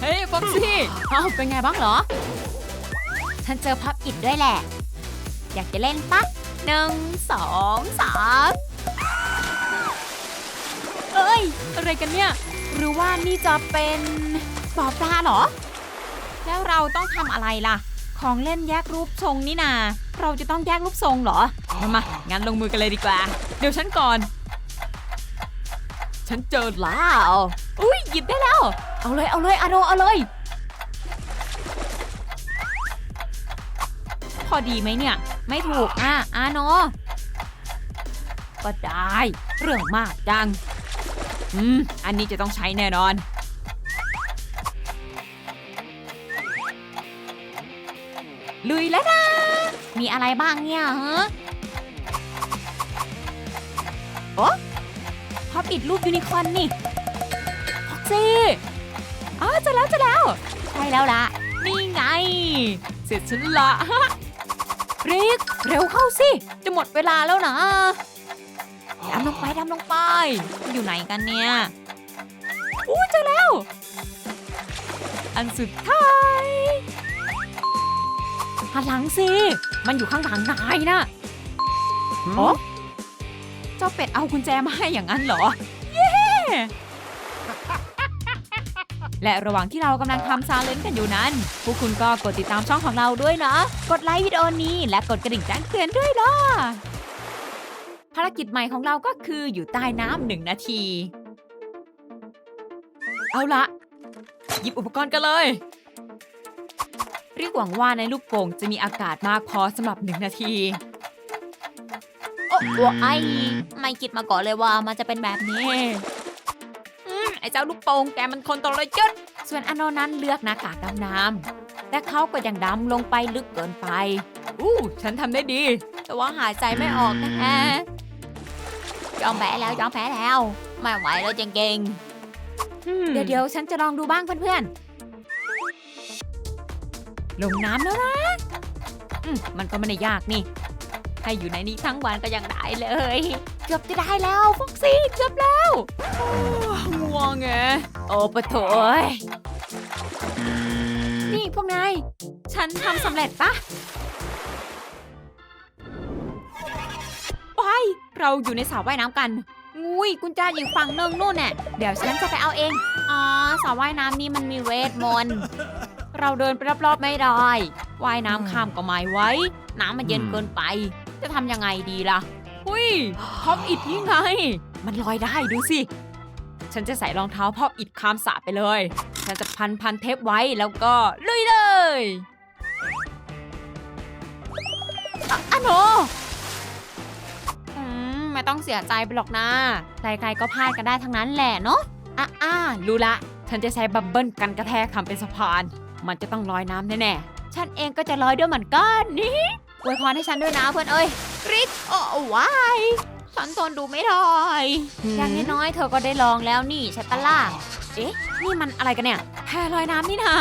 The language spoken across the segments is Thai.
เฮ้ยฟ็อกซี่เอ้าเป็นไงบ้างเหรอ ฉันเจอพับอิดด้วยแหละ อยากจะเล่นปะหนึ่งสองสามเอ้ย อะไรกันเนี่ย หรือว่านี่จะเป็นปอปลาเหรอ แล้วเราต้องทำอะไรล่ะ ของเล่นแยกรูปทรงนี่นา เราจะต้องแยกรูปทรงเหรอเอามา งั้นลงมือกันเลยดีกว่า เดี๋ยวฉันก่อน ฉันเจอแล้ว อุ้ยหยิบได้แล้ว เอาเลยเอาเลยอาโนเอาเลย พอดีไหมเนี่ย ไม่ถูกอะอาโนก็ได้ เรื่องมากจัง อืม อันนี้จะต้องใช้แน่นอน ลุยแล้วนะ มีอะไรบ้างเนี่ยฮะโอ้พอปิดรูปยูนิคอร์นนี่ พ็อกซี่ อ้าวเจะแล้วเจะแล้วใช่แล้วล่ะ นี่ไง เสร็จฉันละริกเร็วเข้าสิ จะหมดเวลาแล้วนะดำลงไปดำลงไป อยู่ไหนกันเนี่ยอู้เจอแล้ว อันสุดท้ายหันหลังสิ มันอยู่ข้างหลังนายนะโอ้เจ้าเป็ดเอากุญแจมาให้อย่างนั้นเหรอ เย้ และระหว่างที่เรากำลังทำซาเลนกันอยู่นั้น พวกคุณก็กดติดตามช่องของเราด้วยนะ กดไลค์วิดีโอนี้และกดกระดิ่งแจ้งเตือนด้วยล่ะภารกิจใหม่ของเราก็คืออยู่ใต้น้ำหนึ่งนาที เอาละหยิบอุปกรณ์กันเลยเรียกหวังว่าในลูกโป่งจะมีอากาศมากพอสำหรับหนึ่งนาที โอ้โหไอ้ไม่คิดมาก่อนเลยว่ามันจะเป็นแบบนี้ อืมไอ้เจ้าลูกโป่งแกมันคนตระยศส่วนอโนนั้นเลือกหน้ากากดำน้ำและเขาก็ยังดำลงไปลึกเกินไป อู้ฉันทำได้ดี แต่ว่าหายใจไม่ออกนะฮะยอมแพ้แล้วยอมแพ้แล้ว ไม่ไหวแล้วจริงเดี๋ยวเดี๋ยวฉันจะลองดูบ้างเพื่อนๆลงน้ำแล้วนะอืมมันก็ไม่ได้ยากนี่ให้อยู่ในนี้ทั้งวันก็ยังได้เลย เกือบจะได้แล้วฟ็อกซี่เกือบแล้วโอ้ง่วงไงโอ้ปะโถเอ้ยนี่พวกนายฉันทำสำเร็จปะไปเราอยู่ในสระว่ายน้ำกันอุ้ยกุญแจอยู่ฝั่งหนึงนู่นน่ะเดี๋ยวฉันจะไปเอาเอง อ๋อสระว่ายน้ำนี่มันมีเวทมนต์เราเดินไปรอบๆไม่ได้ว่ายน้ำข้ามก็ไม่ไว้ น้ำมันเย็นเกินไป จะทำยังไงดีล่ะ อุ้ยพอบอิดนี่ไง มันลอยได้ดูสิ ฉันจะใส่รองเท้าพอบอิดข้ามสระไปเลย ฉันจะพันพันเทปไว้แล้วก็ลุยเลยอะอะโนอืมไม่ต้องเสียใจไปหรอกนะใครๆก็พลาดกันได้ทั้งนั้นแหละเนาะอะอะรู้ละ ฉันจะใช้บับเบิ้ลกันกระแทกทำเป็นสะพาน มันจะต้องลอยน้ำแน่ๆ ฉันเองก็จะลอยด้วยเหมือนกันนี่อวยพรให้ฉันด้วยนะเพื่อนเอ้ย ริกโอ้ว้ายฉันทนดูไม่ได้อย่างน้อยๆเธอก็ได้ลองแล้วนี่ใช่ปะล่ะเอ๊ะ นี่มันอะไรกันเนี่ย แพลอยน้ำนี่นา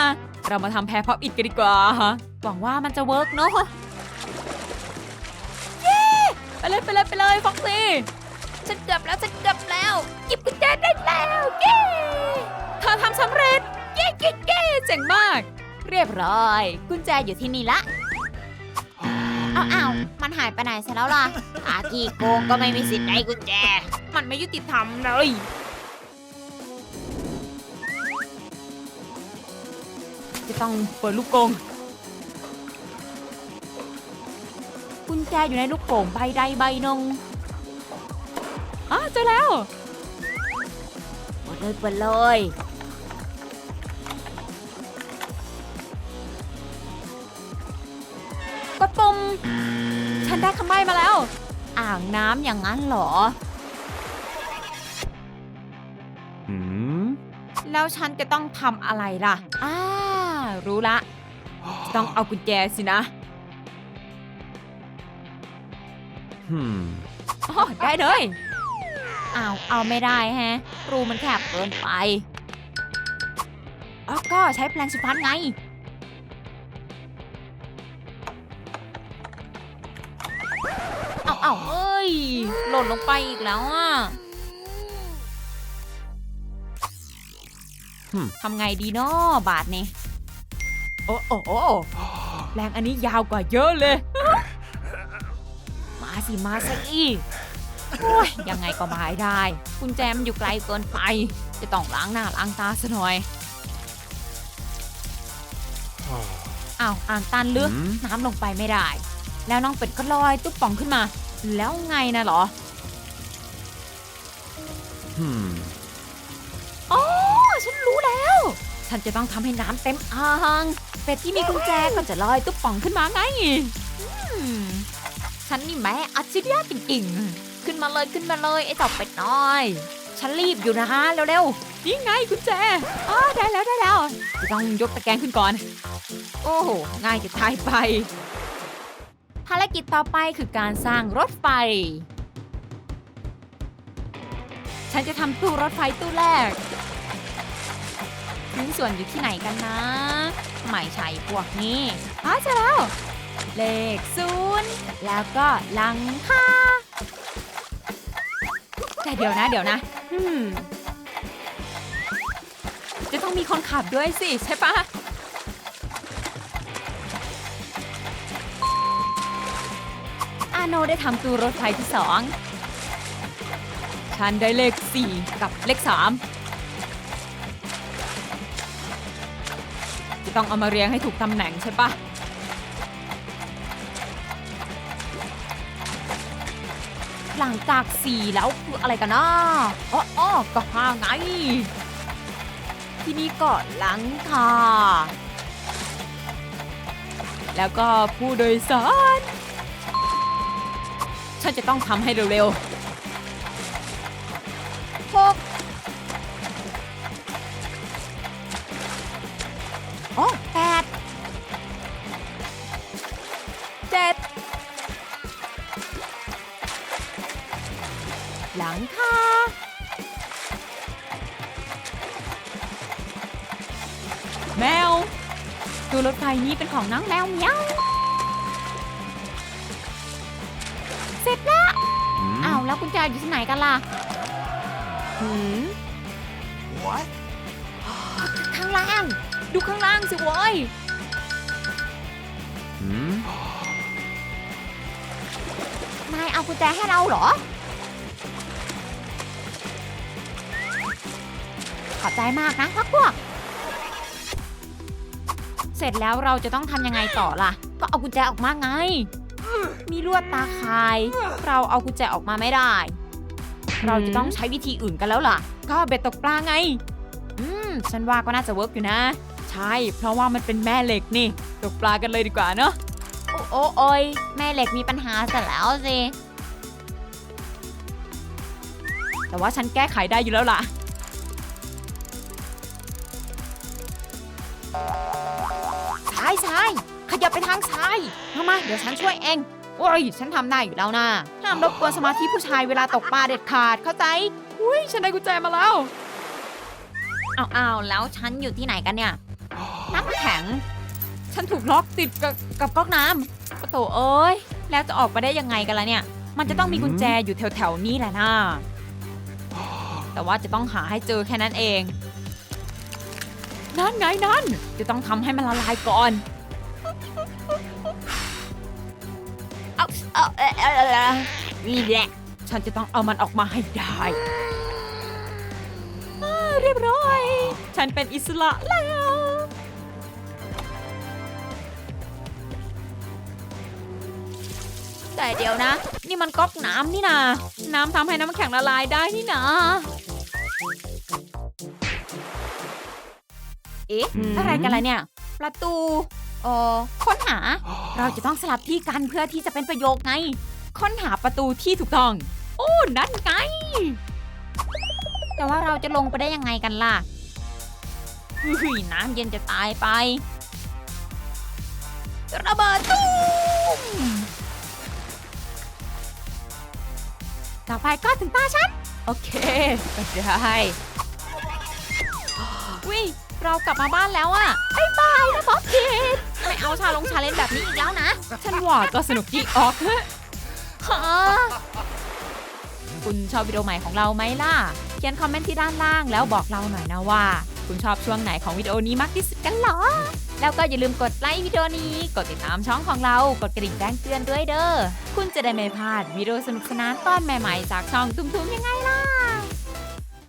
เรามาทำแพพับอิดกันดีกว่าหวังว่ามันจะเวิร์กเนาะเย้ไปเลยไปเลยไปเลยฟ็อกซี่ฉันเกือบแล้วฉันเกือบแล้วหยิบกุญแจได้แล้วเย้เธอทำสำเร็จเย้เย้เย้เจ๋งมาก เรียบร้อย กุญแจอยู่ที่นี่ละๆ อ้าวอ้าวมันหายไปไหนซะแล้วล่ะอาขี้โกงก็ไม่มีสิทธิ์ได้กุญแจ มันไม่ยุติธรรมเลย จะต้องเปิดลูกกงกุญแจอยู่ในลูกโป่งใบใดใบหนึ่งอ๋อเจอแล้ว เปิดเลยเปิดเลย ฉันได้คำใบ้มาแล้ว อ่างน้ำอย่างนั้นเหรอ Hmm? แล้วฉันจะต้องทำอะไรล่ะอ่ารู้ละ ต้องเอากุญแจสินะ Hmm. อ๋อได้เลยอ้าวเอาไม่ได้แฮะ รูมันแคบเกินไปอ๋อก็ใช้แปรงสีฟันไง อาเอาเอ้ย หล่นลงไปอีกแล้วอะ Hmm. ทำไงดีเนาะบาทนี่โอ้โอ้โอ้แรงอันนี้ยาวกว่าเยอะเลย มาสิ มาสิโอ้ยยังไงก็บายได้กุญแจมันอยู่ไกลเกินไป จะต้องล้างหน้าล้างตาซะหน่อยอ้าวอ่างตันลึก Hmm? น้ำลงไปไม่ได้ แล้วน้องเป็ดก็ลอยตุ๊บป่องขึ้นมา แล้วไงนะเหรอ Hmm. อ๋อฉันรู้แล้ว ฉันจะต้องทำให้น้ำเต็มอ่างเป็ดที่มีกุญแจก็จะลอยตุ๊บป่องขึ้นมาไงอืมฉันนี่แม่อัจฉริยะจริงๆ ขึ้นมาเลยขึ้นมาเลยไอ้เจ้าเป็ดน้อย ฉันรีบอยู่นะเร็วๆนี่ไงกุญแจอ๋อได้แล้วได้แล้วจะต้องยกตะแกรงขึ้นก่อน โอ้โหง่ายจะตายไป ภารกิจต่อไปคือการสร้างรถไฟ ฉันจะทำตู้รถไฟตู้แรกชิ้นส่วนอยู่ที่ไหนกันนะ ไม่ใช่พวกนี้อ๋อเจอแล้ว เลขศูนย์แล้วก็หลังคาแต่เดี๋ยวนะ เดี๋ยวนะจะต้องมีคนขับด้วยสิใช่ปะ โนได้ทำตู้รถไฟที่สองฉันได้เลข 4 กับเลข 3 จะต้องเอามาเรียงให้ถูกตำแหน่งใช่ปะหลังจาก 4 แล้วคืออะไรกันนะอ๋อออก็ห้าไง ที่นี่ก็หลังคาแล้วก็ผู้โดยสาร ฉันจะต้องทำให้เร็วๆหกโอ้แปดเจ็ดหลังคาแมว ตัวรถไฟนี้เป็นของน้องแมวเมียว ร็จแล้ว Hmm? อ้าวแล้วกุญแจอยู่ที่ไหนกันล่ะหืม What? ข้างล่าง ดูข้างล่างสิเว้ย Hmm? นายเอากุญแจให้เราเหรอ ขอบใจมากนะพักพวก เสร็จแล้วเราจะต้องทำยังไงต่อล่ะ ก็เอากุญแจออกมาไง มีลวดตาข่าย เราเอากุญแจออกมาไม่ได้ เราจะต้องใช้วิธีอื่นกันแล้วล่ะ ก็เบ็ดตกปลาไง อืม ฉันว่าก็น่าจะเวิร์กอยู่นะ ใช่ เพราะว่ามันเป็นแม่เหล็กนี่ ตกปลากันเลยดีกว่าเนาะ โอ้โอ้โอยแม่เหล็กมีปัญหาเสร็จแล้วสิ แต่ว่าฉันแก้ไขได้อยู่แล้วล่ะซ้ายซ้า ยขยับไปทางซ้าย มามาเดี๋ยวฉันช่วยเอง โอ้ย ฉันทำได้อยู่แล้วนะห้ามรบกวนสมาธิผู้ชายเวลาตกปลาเด็ดขาดเข้าใจ อุ้ยฉันได้กุญแจมาแล้ว เอาเอาวแล้วฉันอยู่ที่ไหนกันเนี่ย น้ำแข็ง ฉันถูกล็อกติดกับกับก๊อกน้ำปะโถเอ้ย แล้วจะออกมาได้ยังไงกันล่ะเนี่ย มันจะต้องมีกุญแจอยู่แถวๆนี้แหละนะแต่ว่าจะต้องหาให้เจอแค่นั้นเอง นั่นไงนั่น จะต้องทำให้มันละลายก่อน เอาเอาเออเออเออนี่แหละ ฉันจะต้องเอามันออกมาให้ได้อ่าเรียบร้อย ฉันเป็นอิสระแล้ว แต่เดี๋ยวนะ นี่มันก๊อกน้ำนี่นา น้ำทำให้น้ำแข็งละลายได้นี่นา เอ๊ะอืมอะไรกันล่ะเนี่ย ประตู เออค้นหา เราจะต้องสลับที่กันเพื่อที่จะเป็นประโยคไง ค้นหาประตูที่ถูกต้อง โอ้นั่นไง แต่ว่าเราจะลงไปได้ยังไงกันล่ะอุ้ยน้ำเย็นจะตายไประเบิดตุ้มต่อไปก็ถึงตาฉัน โอเคก็ได้วิ่ง เรากลับมาบ้านแล้วอะบายบายนะบ๊อบคิดไม่เอาชาลงชาเลนแบบนี้อีกแล้วนะ ฉันว่าก็สนุกดีออกเถอะฮะคุณชอบวิดีโอใหม่ของเราไหมล่ะ เขียนคอมเมนต์ที่ด้านล่างแล้วบอกเราหน่อยนะว่า คุณชอบช่วงไหนของวิดีโอนี้มากที่สุดกันเหรอ แล้วก็อย่าลืมกดไลค์วิดีโอนี้ กดติดตามช่องของเรา กดกระดิ่งแจ้งเตือนด้วยเด้อ คุณจะได้ไม่พลาดวิดีโอสนุกสนานตอนใหม่ๆ จากช่องตุ้มๆยังไงล่ะ